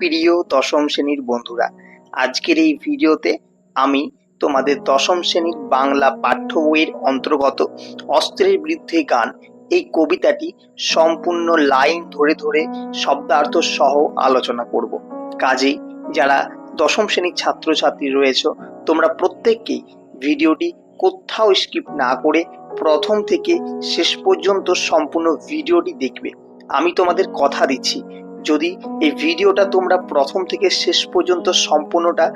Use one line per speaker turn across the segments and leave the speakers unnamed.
প্রিয় দশম শ্রেণির বন্ধুরা, আজকের এই ভিডিওতে আমি তোমাদের দশম শ্রেণির বাংলা পাঠ্য বইয়ের অন্তর্গত অস্ত্রের বিরুদ্ধে গান, এই কবিতাটি সম্পূর্ণ লাইন ধরে ধরে শব্দার্থ সহ আলোচনা করব। কাজেই যারা দশম শ্রেণির ছাত্রছাত্রী রয়েছে, তোমরা প্রত্যেককেই ভিডিওটি কোথাও স্কিপ না করে প্রথম থেকে শেষ পর্যন্ত সম্পূর্ণ ভিডিওটি দেখবে। আমি তোমাদের কথা দিচ্ছি যদি এই ভিডিওটা তোমরা প্রথম থেকে শেষ পর্যন্ত সম্পূর্ণটা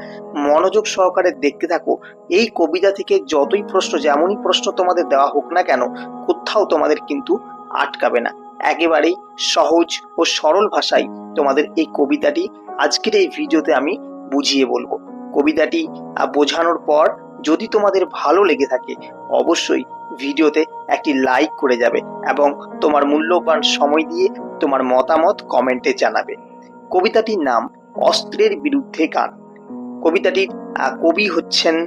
মনোযোগ সহকারে দেখতে থাকো, এই কবিতা থেকে যতই প্রশ্ন, যেমনই প্রশ্ন তোমাদের দেওয়া হোক না কেন, কোথাও তোমাদের কিন্তু আটকাবে না। একেবারেই সহজ ও সরল ভাষায় তোমাদের এই কবিতাটি আজকের এই ভিডিওতে আমি বুঝিয়ে বলব। কবিতাটি বোঝানোর পর যদি তোমাদের ভালো লেগে থাকে, অবশ্যই ভিডিওতে একটি লাইক করে যাবে এবং তোমার মূল্যবান সময় দিয়ে তোমার মতামত কমেন্টে জানাবে। কবিতাটির নাম অস্ত্রের বিরুদ্ধে গান। কবিতাটির কবি হচ্ছেন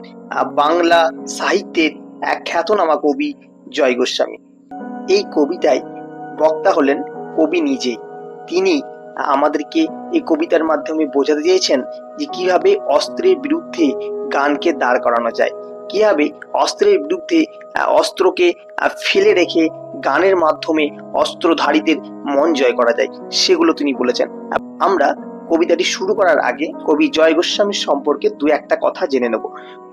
বাংলা সাহিত্যের এক খ্যাতনামা কবি জয় গোস্বামী। এই কবিতায় বক্তা হলেন কবি নিজেই। তিনি আমাদেরকে এই কবিতার মাধ্যমে বোঝাতে চেয়েছেন যে কীভাবে অস্ত্রের বিরুদ্ধে গানকে দাঁড় করানো যায়। কীভাবে অস্ত্রের বিরুদ্ধে অস্ত্রকে ফেলে রেখে গানের মাধ্যমে অস্ত্রধারীদের মন জয় করা যায়, সেগুলো তিনি বলেছেন। আমরা কবিতাটি শুরু করার আগে কবি জয় গোস্বামীর সম্পর্কে দু একটা কথা জেনে নেব।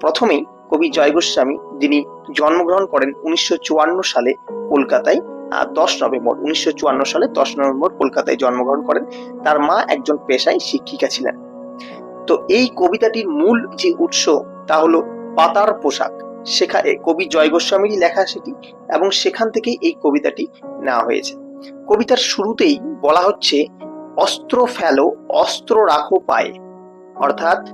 প্রথমেই কবি জয় গোস্বামী, যিনি জন্মগ্রহণ করেন উনিশশো চুয়ান্ন সালে কলকাতায় দশ নভেম্বর, উনিশশো চুয়ান্ন সালে দশ নভেম্বর কলকাতায় জন্মগ্রহণ করেন। তার মা একজন পেশায় শিক্ষিকা ছিলেন। তো এই কবিতাটির মূল যে উৎস তা হলো পাতার পোশাক। সেখানে কবি জয় গোস্বামীরই লেখা সেটি এবং সেখান থেকেই এই কবিতাটি নেওয়া হয়েছে। কবিতার শুরুতেই বলা হচ্ছে, অস্ত্র ফেলো, অস্ত্র রাখো পায়ে। অর্থাৎ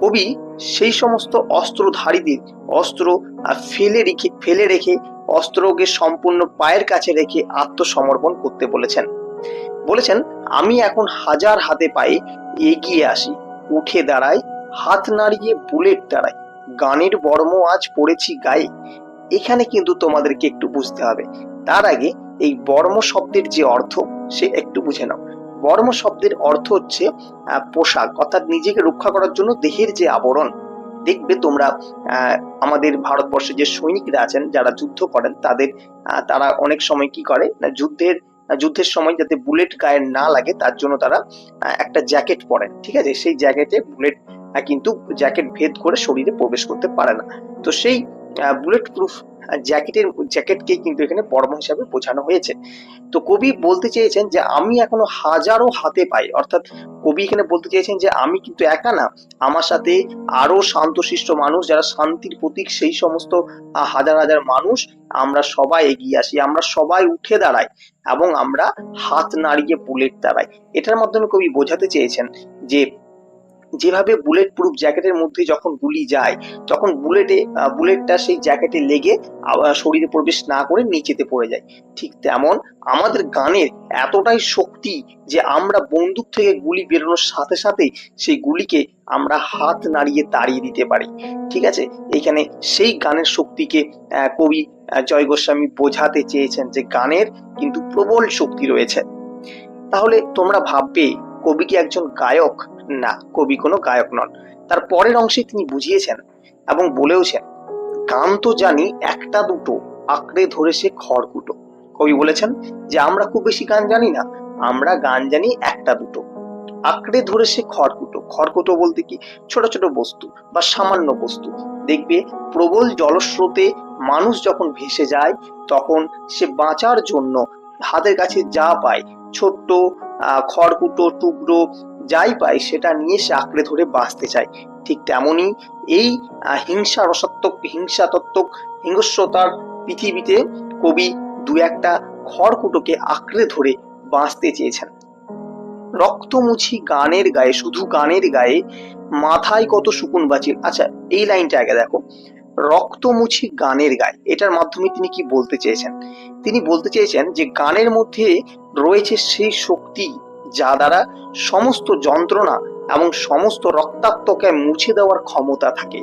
কবি সেই সমস্ত অস্ত্রধারীদের অস্ত্র ফেলে রেখে ফেলে রেখে অস্ত্রকে সম্পূর্ণ পায়ের কাছে রেখে আত্মসমর্পণ করতে বলেছেন। বলেছেন, আমি এখন হাজার হাতে পায়ে এগিয়ে আসি। উঠে দাঁড়াই হাত নাড়িয়ে বুলেট দাঁড়াই গানের বর্ম আজ পড়েছি গায়ে। এখানে কিন্তু তোমাদেরকে একটু বুঝতে হবে। তার আগে এই বর্ম শব্দের যে অর্থ, সে একটু বুঝে নাও। বর্ম শব্দের অর্থ হচ্ছে পোশাক, অর্থাৎ নিজেকে রক্ষা করার জন্য দেহের যে আবরণ। দেখবে তোমরা আমাদের ভারতবর্ষে যে সৈনিকরা আছেন, যারা যুদ্ধ করেন, তাদের তারা অনেক সময় কি করে, না, যুদ্ধের যুদ্ধের সময় যাতে বুলেট গায়ে না লাগে, তার জন্য তারা একটা জ্যাকেট পরেন ঠিক আছে? সেই জ্যাকেটে বুলেট কিন্তু জ্যাকেট ভেদ করে শরীরে প্রবেশ করতে পারে না। তো সেই বুলেট প্রুফ জ্যাকেটের জ্যাকেটকে কিন্তু এখানে বর্ম হিসাবে বোঝানো হয়েছে। তো কবি বলতে চেয়েছেন যে, আমি এখনও হাজারো হাতে পাই। অর্থাৎ কবি এখানে বলতে চেয়েছেন যে, আমি কিন্তু একা না। আমার সাথে আরও শান্তশিষ্ট মানুষ যারা শান্তির প্রতীক, সেই সমস্ত হাজার হাজার মানুষ আমরা সবাই এগিয়ে আসি। আমরা সবাই উঠে দাঁড়াই এবং আমরা হাত নাড়িয়ে বুলেট দাঁড়াই। এটার মাধ্যমে কবি বোঝাতে চেয়েছেন যে যেভাবে বুলেট প্রুফ জ্যাকেটের মধ্যে যখন গুলি যায়, তখন বুলেটে বুলেটটা সেই জ্যাকেটে লেগে শরীরে প্রবেশ না করে নিচেতে পড়ে যায়। ঠিক তেমন আমাদের গানের এতটাই শক্তি যে আমরা বন্দুক থেকে গুলি বেরোনোর সাথে সাথে সেই গুলিকে আমরা হাত নাড়িয়ে তাড়িয়ে দিতে পারি। ঠিক আছে? এখানে সেই গানের শক্তিকে কবি জয় গোস্বামী বোঝাতে চেয়েছেন যে গানের কিন্তু প্রবল শক্তি রয়েছে। তাহলে তোমরা ভাববে, কবি কি একজন গায়ক? না, কবি কোনো গায়ক নন। তার পরের অংশে তিনি বুঝিয়েছেন এবং বলেওছেন, গান তো জানি একটা দুটো, আঁকড়ে ধরে সে খড়কুটো কবি বলেছেন যে, আমরা খুব বেশি গান জানি না, আমরা গান জানি একটা দুটো, আঁকড়ে ধরে সে খড়কুটো খড়কুটো বলতে কি? ছোট ছোট বস্তু বা সামান্য বস্তু। দেখবে, প্রবল জলস্রোতে মানুষ যখন ভেসে যায়, তখন সে বাঁচার জন্য হাতের কাছে যা পায়, ছোট্ট খড়কুটো টুকরো যাই পায় সেটা নিয়ে সে আঁকড়ে ধরে বাঁচতে চায়। ঠিক তেমনই এই হিংসা রসাত্মক হিংসাত্মক হিংস্রতার পৃথিবীতে কবি দু একটা খড়কুটোকে আঁকড়ে ধরে বাঁচতে চেয়েছেন। রক্তমুছি গানের গায়ে, শুধু গানের গায়ে মাথায় কত শুকুন বাঁচির আচ্ছা এই লাইনটা আগে দেখো। রক্তমুছি গানের গায়ে, এটার মাধ্যমে তিনি কি বলতে চেয়েছেন? তিনি বলতে চেয়েছেন যে গানের মধ্যে রয়েছে সেই শক্তি যা দ্বারা সমস্ত যন্ত্রণা এবং সমস্ত রক্তাক্তকে মুছে দেওয়ার ক্ষমতা থাকে।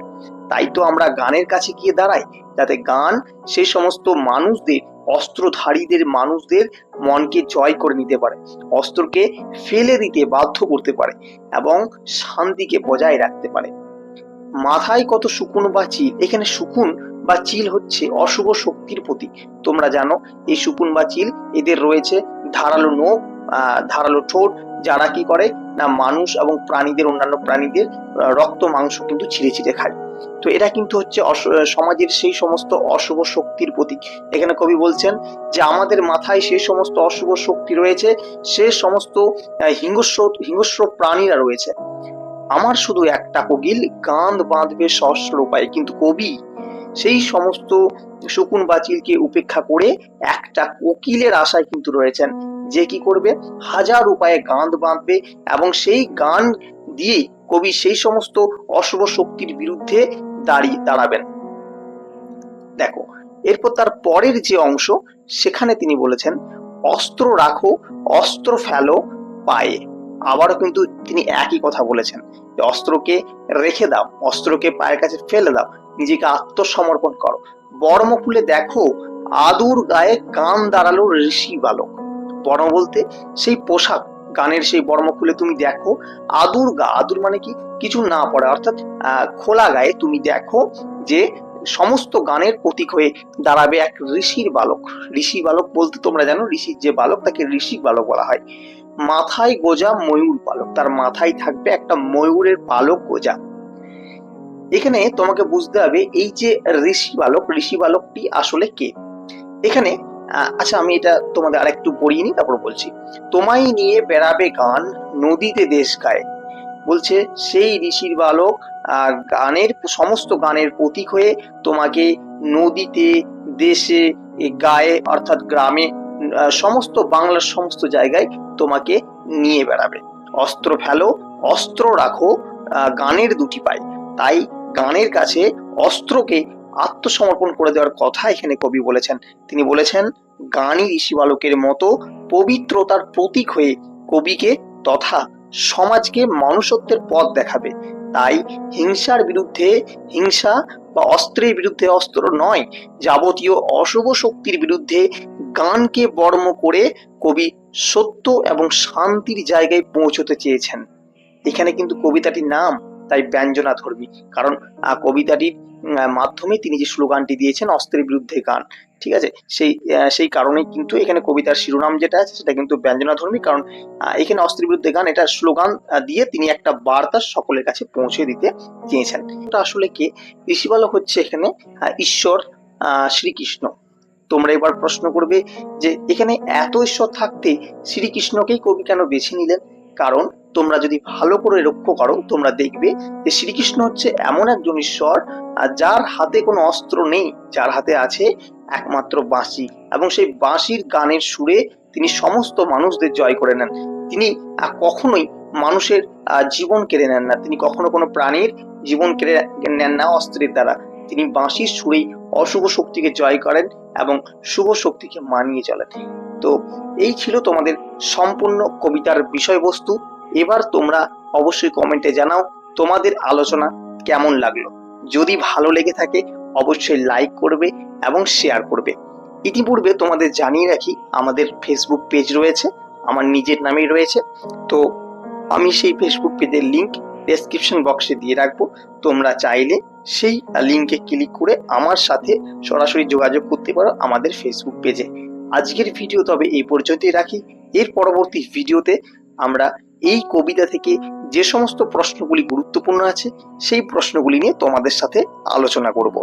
তাই তো আমরা গানের কাছে গিয়ে দাঁড়াই, যাতে গান সেই সমস্ত মানুষদের, অস্ত্রধারীদের মানুষদের মনকে জয় করে নিতে পারে, অস্ত্রকে ফেলে দিতে বাধ্য করতে পারে এবং শান্তিকে বজায় রাখতে পারে। মাথায় কত শুকুন বা চিল, এখানে শুকুন বা চিল হচ্ছে অশুভ শক্তির প্রতীক। তোমরা জানো, এই শুকুন বা চিল এদের রয়েছে ধারালো নখ ধারালো ঠোঁট, যারা কি করে না মানুষ এবং প্রাণীদের, অন্যান্য প্রাণীদের রক্ত, মাংস কিন্তু ছিঁড়ে ছিঁড়ে খায়। তো এটা কিন্তু হচ্ছে সমাজের সেই সমস্ত অশুভ শক্তির প্রতীক। এখানে কবি বলছেন যে আমাদের মাথায় সেই সমস্ত অশুভ শক্তি রয়েছে, সে সমস্ত হিংস্র হিংস্র প্রাণীরা রয়েছে। আমার শুধু একটা কোকিল গান বাঁধবে সহস্র উপায়ে, কিন্তু কবি সেই সমস্ত শকুন বাচিলকে উপেক্ষা করে একটা কোকিলের আশায় কিন্তু রয়েছেন। যে কি করবে? হাজার উপায়ে গান বাঁধবে এবং সেই গান দিয়ে কবি সেই সমস্ত অশুভ শক্তির বিরুদ্ধে দাঁড়িয়ে দাঁড়াবেন। দেখো, এরপর তার পরের যে অংশ, সেখানে তিনি বলেছেন, অস্ত্র রাখো, অস্ত্র ফেলো পায়ে। আবারও কিন্তু তিনি একই কথা বলেছেন অস্ত্রকে রেখে দাও, অস্ত্রকে পায়ের কাছে ফেলে দাও, নিজেকে আত্মসমর্পণ করো। বর্ম খুলে দেখো, আদুর গায়ে গান দাঁড়াল ঋষি বালক। বর্ম বলতে সেই পোশাক, গানের সেই বর্ম খুলে তুমি দেখো, আদুর গা, আদুর মানে কি? কিছু না পড়ে, অর্থাৎ খোলা গায়ে তুমি দেখো যে সমস্ত গানের প্রতীক হয়ে দাঁড়াবে এক ঋষির বালক। ঋষি বালক বলতে তোমরা জানো, ঋষির যে বালক তাকে ঋষি বালক বলা হয়। মাথায় গোজা ময়ূর পালক তার মাথায় থাকবে একটা ময়ূরের পালক গোজা। এখানে তোমাকে বুঝতে হবে এই যে ঋষি বালক, ঋষি বালকটি আসলে কে? এখানে আচ্ছা আমি এটা তোমাদের আরেকটু পড়িয়ে নিই, তারপর বলছি। তোমায় নিয়ে বেড়াবে গান নদীতে দেশ গায়ে। বলছে, সেই ঋষির বালক গানের, সমস্ত গানের প্রতীক হয়ে তোমাকে নদীতে, দেশে গায়ে, অর্থাৎ গ্রামে সমস্ত বাংলার সমস্ত জায়গায় তোমাকে নিয়ে বেড়াবে। অস্ত্র ফেলো, অস্ত্র রাখো গানের দুটি পায়। তাই গানের কাছে অস্ত্রকে আত্মসমর্পণ করে দেওয়ার কথা এখানে কবি বলেছেন। তিনি বলেছেন, গানই ঋষি বালকের মতো পবিত্রতার প্রতীক হয়ে কবিকে তথা সমাজকে মনুষ্যত্বের পথ দেখাবে। তাই হিংসার বিরুদ্ধে হিংসা বা অস্ত্রের বিরুদ্ধে অস্ত্র নয়, যাবতীয় অশুভ শক্তির বিরুদ্ধে গানকে বর্ম করে কবি সত্য এবং শান্তির জায়গায় পৌঁছতে চেয়েছেন। এখানে কিন্তু কবিতাটির নাম তাই ব্যঞ্জনা ধর্মী। কারণ কবিতাটির মাধ্যমে তিনি যে স্লোগানটি দিয়েছেন, অস্ত্রের বিরুদ্ধে গান, ঠিক আছে? সেই সেই কারণে কিন্তু এখানে কবিতার শিরোনাম যেটা আছে, সেটা কিন্তু ব্যঞ্জনা ধর্মী। কারণ এখানে অস্ত্রের বিরুদ্ধে গান, এটা স্লোগান দিয়ে তিনি একটা বার্তা সকলের কাছে পৌঁছে দিতে চেয়েছেন। এটা আসলে কে? ঋষিবালক হচ্ছে এখানে ঈশ্বর শ্রীকৃষ্ণ। তোমরা এবার প্রশ্ন করবে যে, এখানে এত ঈশ্বর থাকতে শ্রীকৃষ্ণকেই কবি কেন বেছে নিলেন? কারণ তোমরা যদি ভালো করে লক্ষ্য করো, তোমরা দেখবে যে শ্রীকৃষ্ণ হচ্ছে এমন একজন ঈশ্বর যার হাতে কোনো অস্ত্র নেই, যার হাতে আছে একমাত্র বাঁশি। এবং সেই বাঁশির গানের সুরে তিনি সমস্ত মানুষদের জয় করে নেন। তিনি কখনোই মানুষের জীবন কেড়ে নেন না। তিনি কখনো কোনো প্রাণীর জীবন কেড়ে নেন না অস্ত্রের দ্বারা। তিনি বাঁশির সুরেই অশুভ শক্তিকে জয় করেন এবং শুভ শক্তিকে মানিয়ে চলেন। তো এই ছিল তোমাদের সম্পূর্ণ কবিতার বিষয়বস্তু। এবার তোমরা অবশ্যই কমেন্টে জানাও তোমাদের আলোচনা কেমন লাগল। যদি ভালো লেগে থাকে, অবশ্যই লাইক করবে এবং শেয়ার করবে। ইতিপূর্বে তোমাদের জানিয়ে রাখি, আমাদের ফেসবুক পেজ রয়েছে, আমার নিজের নামেই রয়েছে। তো আমি সেই ফেসবুক পেজের লিংক ডেসক্রিপশন বক্সে দিয়ে রাখব। তোমরা চাইলে সেই লিংকে ক্লিক করে আমার সাথে সরাসরি যোগাযোগ করতে পারো আমাদের ফেসবুক পেজে আজকের ভিডিও তবে এই পর্যন্তই রাখি। এর পরবর্তী ভিডিওতে আমরা এই কবিতা থেকে যে সমস্ত প্রশ্নগুলি গুরুত্বপূর্ণ আছে, সেই প্রশ্নগুলি নিয়ে তোমাদের সাথে আলোচনা করব।